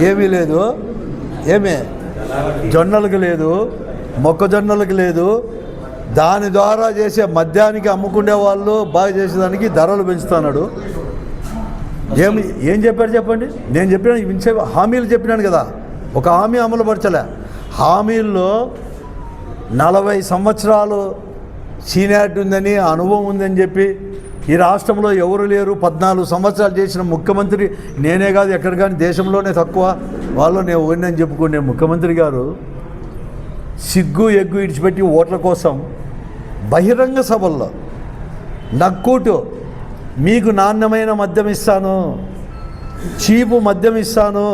ఏమీ లేదు. ఏమే? జొన్నలకు లేదు మొక్కజొన్నలకు లేదు. దాని ద్వారా చేసే మద్యానికి అమ్ముకునే వాళ్ళు బాగా చేసేదానికి ధరలు పెంచుతున్నాడు. ఏం ఏం చెప్పాడు చెప్పండి? నేను చెప్పిన హామీలు చెప్పినాను కదా. ఒక హామీ అమలు పరచలే. హామీల్లో నలభై సంవత్సరాలు సీనియారిటీ ఉందని అనుభవం ఉందని చెప్పి ఈ రాష్ట్రంలో ఎవరు లేరు? పద్నాలుగు సంవత్సరాలు చేసిన ముఖ్యమంత్రి నేనే కాదు ఎక్కడ కానీ దేశంలోనే తక్కువ. వాళ్ళు నేను ఓడినని చెప్పుకునే ముఖ్యమంత్రి గారు సిగ్గు ఎగ్గు ఇడిచిపెట్టి ఓట్ల కోసం బహిరంగ సభల్లో నక్కుటు మీకు నాణ్యమైన మద్యం ఇస్తాను చీపు మద్యం ఇస్తాను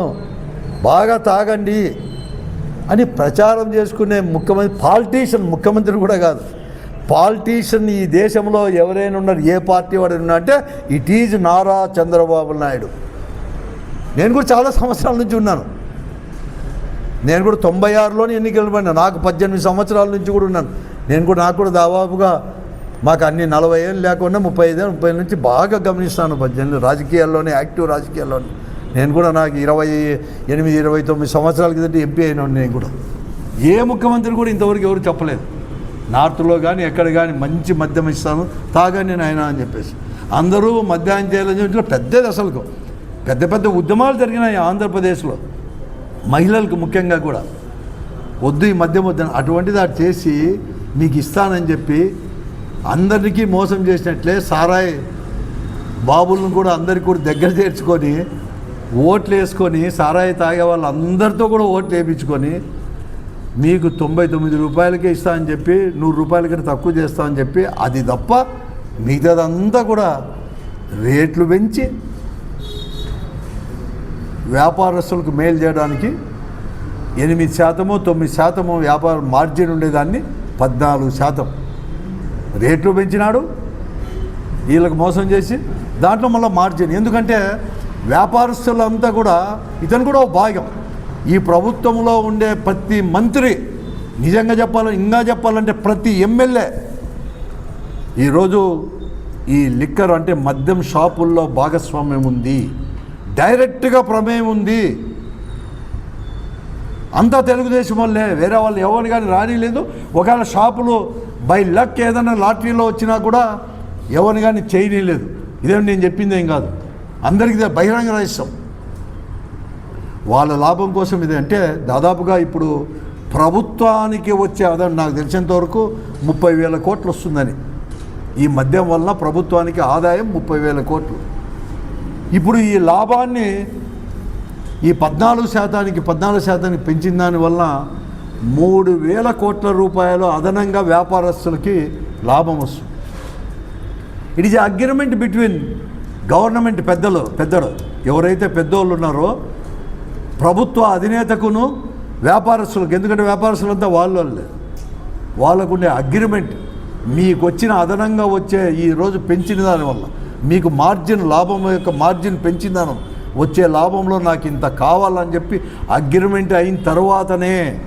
బాగా తాగండి అని ప్రచారం చేసుకునే ముఖ్యమంత్రి పాలిటీషియన్ ముఖ్యమంత్రి కూడా కాదు. పాలిటీషియన్ ఈ దేశంలో ఎవరైనా ఉన్నారు ఏ పార్టీ వాడు ఉన్నా అంటే ఇట్ ఈజ్ నారా చంద్రబాబు నాయుడు. నేను కూడా చాలా సంవత్సరాల నుంచి ఉన్నాను. నేను కూడా తొంభై ఆరులోనే ఎన్నికలు పడినా నాకు పద్దెనిమిది సంవత్సరాల నుంచి కూడా ఉన్నాను. నేను కూడా నాకు కూడా దాదాపుగా మాకు అన్ని నలభై ఏళ్ళు లేకుండా ముప్పై ఐదు ముప్పై నుంచి బాగా గమనిస్తాను పద్దెనిమిది రాజకీయాల్లోనే యాక్టివ్ రాజకీయాల్లోనే. నేను కూడా నాకు ఇరవై ఎనిమిది ఇరవై తొమ్మిది సంవత్సరాల కిందట ఎంపీ అయినాను నేను కూడా. ఏ ముఖ్యమంత్రి కూడా ఇంతవరకు ఎవరు చెప్పలేదు. నార్త్లో కానీ ఎక్కడ కానీ మంచి మద్యం ఇస్తాను తాగండి నాయన అని చెప్పేసి. అందరూ మద్యాన్ని చేయాలని చెప్పి పెద్దది అసలుకు. పెద్ద పెద్ద ఉద్యమాలు జరిగినాయి ఆంధ్రప్రదేశ్లో. మహిళలకు ముఖ్యంగా కూడా. వద్దు ఈ మద్యం వద్దని అటువంటిది అటు చేసి మీకు ఇస్తానని చెప్పి అందరికీ మోసం చేసినట్లే సారాయి బాబులను కూడా అందరికి కూడా దగ్గర చేర్చుకొని ఓట్లు వేసుకొని సారాయి తాగే వాళ్ళందరితో కూడా ఓట్లు వేయించుకొని మీకు తొంభై తొమ్మిది రూపాయలకే ఇస్తా అని చెప్పి నూరు రూపాయలకి తక్కువ చేస్తా అని చెప్పి అది తప్ప మిగతాదంతా కూడా రేట్లు పెంచి వ్యాపారస్తులకు మేలు చేయడానికి ఎనిమిది శాతము తొమ్మిది శాతము వ్యాపార మార్జిన్ ఉండేదాన్ని పద్నాలుగు శాతం. రేట్లు పెంచినాడు వీళ్ళకి మోసం చేసి దాంట్లో మళ్ళీ మార్జిన్. ఎందుకంటే వ్యాపారస్తులంతా కూడా ఇతను కూడా ఒక భాగం. ఈ ప్రభుత్వంలో ఉండే ప్రతి మంత్రి నిజంగా చెప్పాలి ఇంకా చెప్పాలంటే ప్రతి ఎమ్మెల్యే. ఈరోజు ఈ లిక్కర్ అంటే మద్యం షాపుల్లో భాగస్వామ్యం ఉంది డైరెక్ట్గా ప్రమేయం ఉంది. అంతా తెలుగుదేశం వాళ్ళే వేరే వాళ్ళు ఎవరు కానీ రానిలేదు. ఒకవేళ షాపులు బై లక్ ఏదైనా లాటరీలో వచ్చినా కూడా ఎవరిని కానీ చేయనీయలేదు ఇదేమి నేను చెప్పింది ఏం కాదు. అందరికీ ఇదే బహిరంగ రహస్యం వాళ్ళ లాభం కోసం ఇది అంటే దాదాపుగా ఇప్పుడు ప్రభుత్వానికి వచ్చే ఆదాయం నాకు తెలిసినంత వరకు ముప్పై వేల కోట్లు వస్తుందని. ఈ మద్యం వలన ప్రభుత్వానికి ఆదాయం ముప్పై వేల కోట్లు. ఇప్పుడు ఈ లాభాన్ని ఈ పద్నాలుగు శాతానికి పద్నాలుగు శాతానికి పెంచిన దానివల్ల మూడు వేల కోట్ల రూపాయలు అదనంగా వ్యాపారస్తులకి లాభం వస్తుంది. It is agreement between government పెద్దలు పెద్దలు. ఎవరైతే పెద్దోళ్ళు ఉన్నారో ప్రభుత్వ అధినేతకును వ్యాపారస్తులకు ఎందుకంటే వ్యాపారస్తులంతా వాళ్ళ వాళ్ళే వాళ్ళకుండే అగ్రిమెంట్. మీకు వచ్చిన అదనంగా వచ్చే ఈ రోజు పెంచిన దానివల్ల మీకు మార్జిన్ లాభం యొక్క మార్జిన్ పెంచిన దాని వచ్చే లాభంలో నాకు ఇంత కావాలని చెప్పి అగ్రిమెంట్ అయిన తర్వాతనే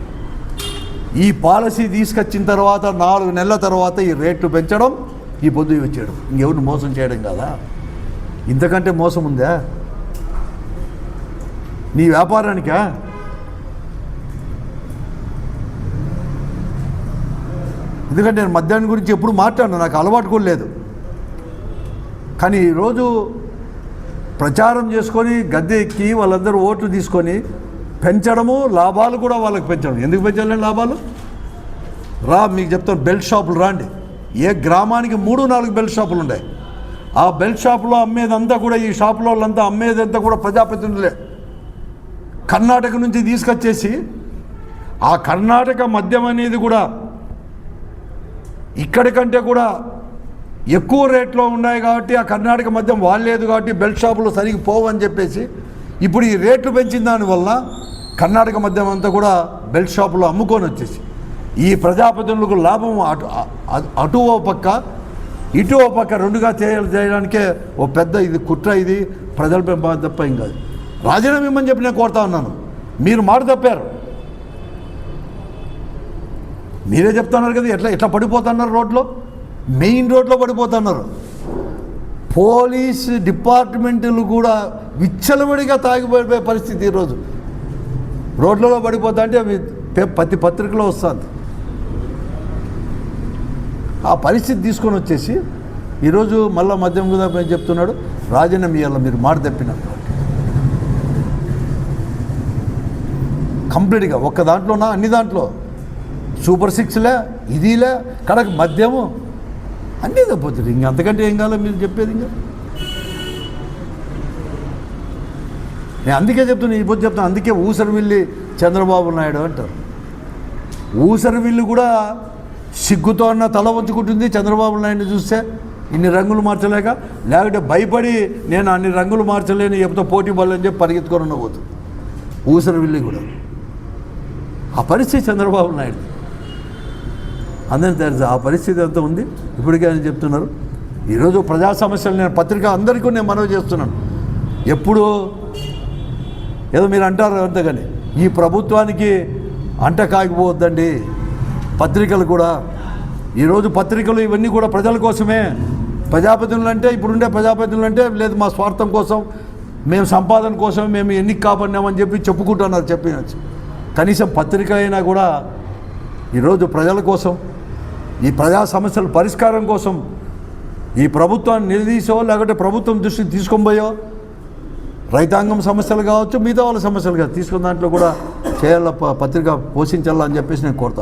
ఈ పాలసీ తీసుకొచ్చిన తర్వాత నాలుగు నెలల తర్వాత ఈ రేట్లు పెంచడం ఈ పొద్దు వచ్చేయడం. ఇంకెవరిని మోసం చేయడం కదా? ఇంతకంటే మోసం ఉందా నీ వ్యాపారానికా? ఎందుకంటే నేను మద్యాన్ని గురించి ఎప్పుడు మాట్లాడను నాకు అలవాటు కూడా లేదు. కానీ ఈరోజు ప్రచారం చేసుకొని గద్దె ఎక్కి వాళ్ళందరూ ఓట్లు తీసుకొని పెంచడము లాభాలు కూడా వాళ్ళకి పెంచడం. ఎందుకు పెంచాలండి లాభాలు? రా మీకు చెప్తాను బెల్ట్ షాపులు రాండి. ఏ గ్రామానికి మూడు నాలుగు బెల్ట్ షాపులు ఉన్నాయి ఆ బెల్ట్ షాపులో అమ్మేదంతా కూడా ఈ షాపులో వాళ్ళంతా అమ్మేదంతా కూడా ప్రజాప్రతినిధులే. కర్ణాటక నుంచి తీసుకొచ్చేసి ఆ కర్ణాటక మద్యం అనేది కూడా ఇక్కడి కంటే కూడా ఎక్కువ రేట్లో ఉన్నాయి కాబట్టి ఆ కర్ణాటక మద్యం వాడలేదు కాబట్టి బెల్ట్ షాపులో సరిగి పోవని చెప్పేసి ఇప్పుడు ఈ రేట్లు పెంచిన దానివల్ల కర్ణాటక మద్యం అంతా కూడా బెల్ట్ షాపులో అమ్ముకొని వచ్చేసి ఈ ప్రజాప్రతినిధులకు లాభం అటు అటు ఓ పక్క ఇటు ఓ పక్క రెండుగా చేయడానికే ఓ పెద్ద ఇది కుట్ర ఇది. ప్రజల బాధ తప్ప రాజీనామా ఇమ్మని చెప్పి నేను కోరుతా ఉన్నాను. మీరు మాట తప్పారు. మీరే చెప్తున్నారు కదా ఎట్లా ఎట్లా పడిపోతున్నారు రోడ్లో? మెయిన్ రోడ్లో పడిపోతున్నారు. పోలీస్ డిపార్ట్మెంట్లు కూడా విచ్చలవిడిగా తాగిపోయే పరిస్థితి ఈరోజు. రోడ్లలో పడిపోతా అంటే అవి ప్రతి పత్రికలో వస్తుంది. ఆ పరిస్థితి తీసుకొని వచ్చేసి ఈరోజు మళ్ళీ మద్యం కూడా చెప్తున్నాడు? రాజీనామా ఇవ్వాలి మీరు మాట తప్పినప్పుడు. కంప్లీట్గా ఒక్క దాంట్లోనా అన్ని దాంట్లో. సూపర్ సిక్స్లే ఇదిలే కడక మద్యము అన్నీ తప్పొచ్చు ఇంక అంతకంటే ఏం కావాలో మీరు చెప్పేది ఇంకా. నేను అందుకే చెప్తున్నా ఇప్పుడు చెప్తాను అందుకే ఊసరి చంద్రబాబు నాయుడు అంటారు. ఊసరి విల్లు కూడా సిగ్గుతో అన్న తల వంచుకుంటుంది చంద్రబాబు నాయుడిని చూస్తే. ఇన్ని రంగులు మార్చలేక లేకపోతే భయపడి నేను అన్ని రంగులు మార్చలేని చెప్తే పోటీ పడలేని చెప్పి పరిగెత్తుకొని ఉండబోతుంది ఊసరివిల్లి కూడా. ఆ పరిస్థితి చంద్రబాబు నాయుడు. అందరికీ తెలుసు ఆ పరిస్థితి ఎంత ఉంది? ఇప్పటికే ఆయన చెప్తున్నారు. ఈరోజు ప్రజా సమస్యలు నేను పత్రిక అందరికీ నేను మనవి చేస్తున్నాను. ఎప్పుడు ఏదో మీరు అంటారు అంతేగాని ఈ ప్రభుత్వానికి అంట కాకపోవద్దండి పత్రికలు కూడా ఈరోజు పత్రికలు ఇవన్నీ కూడా ప్రజల కోసమే. ప్రజాప్రతినిధులు అంటే ఇప్పుడుండే ప్రజాప్రతినిధులు అంటే లేదు మా స్వార్థం కోసం మేము సంపాదన కోసం మేము ఎన్ని కాపాడినామని చెప్పి చెప్పుకుంటున్నారు చెప్పినచ్చు. కనీసం పత్రిక అయినా కూడా ఈరోజు ప్రజల కోసం ఈ ప్రజా సమస్యల పరిష్కారం కోసం ఈ ప్రభుత్వాన్ని నిలదీసో లేకపోతే ప్రభుత్వం దృష్టికి తీసుకొని పోయో రైతాంగం సమస్యలు కావచ్చు మిగతా వాళ్ళ సమస్యలు కావచ్చు తీసుకున్న దాంట్లో కూడా చేయాల పత్రిక పోషించాలని చెప్పేసి నేను కోరుతాను